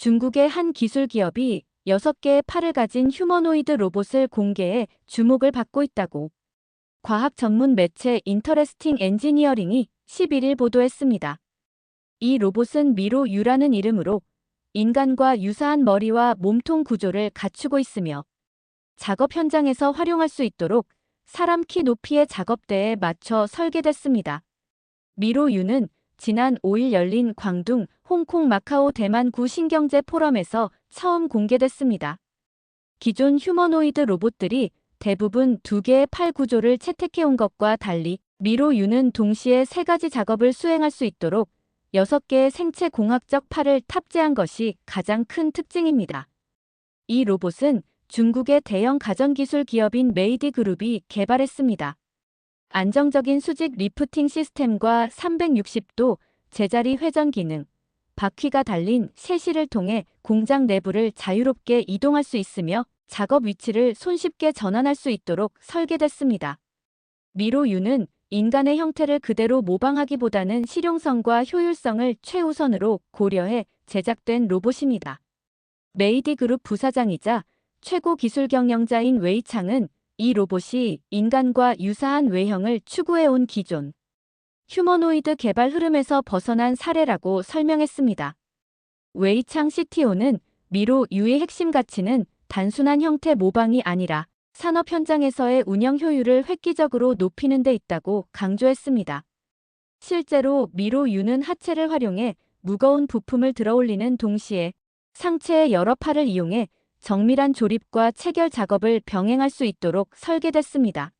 중국의 한 기술 기업이 6개의 팔을 가진 휴머노이드 로봇을 공개해 주목을 받고 있다고 과학 전문 매체 인터레스팅 엔지니어링이 11일 보도했습니다. 이 로봇은 미로 유라는 이름으로 인간과 유사한 머리와 몸통 구조를 갖추고 있으며 작업 현장에서 활용할 수 있도록 사람 키 높이의 작업대에 맞춰 설계됐습니다. 미로 유는 지난 5일 열린 광둥, 홍콩, 마카오, 대만 구 신경제 포럼에서 처음 공개됐습니다. 기존 휴머노이드 로봇들이 대부분 두 개의 팔 구조를 채택해온 것과 달리 미로 유는 동시에 세 가지 작업을 수행할 수 있도록 6개의 생체 공학적 팔을 탑재한 것이 가장 큰 특징입니다. 이 로봇은 중국의 대형 가전기술 기업인 메이디 그룹이 개발했습니다. 안정적인 수직 리프팅 시스템과 360도 제자리 회전 기능, 바퀴가 달린 셰시를 통해 공장 내부를 자유롭게 이동할 수 있으며 작업 위치를 손쉽게 전환할 수 있도록 설계됐습니다. 미로유는 인간의 형태를 그대로 모방하기보다는 실용성과 효율성을 최우선으로 고려해 제작된 로봇입니다. 메이디 그룹 부사장이자 최고 기술 경영자인 웨이창은 이 로봇이 인간과 유사한 외형을 추구해온 기존 휴머노이드 개발 흐름에서 벗어난 사례라고 설명했습니다. 웨이창 CTO는 미로 유의 핵심 가치는 단순한 형태 모방이 아니라 산업 현장에서의 운영 효율을 획기적으로 높이는 데 있다고 강조했습니다. 실제로 미로 유는 하체를 활용해 무거운 부품을 들어올리는 동시에 상체의 여러 팔을 이용해 정밀한 조립과 체결 작업을 병행할 수 있도록 설계됐습니다.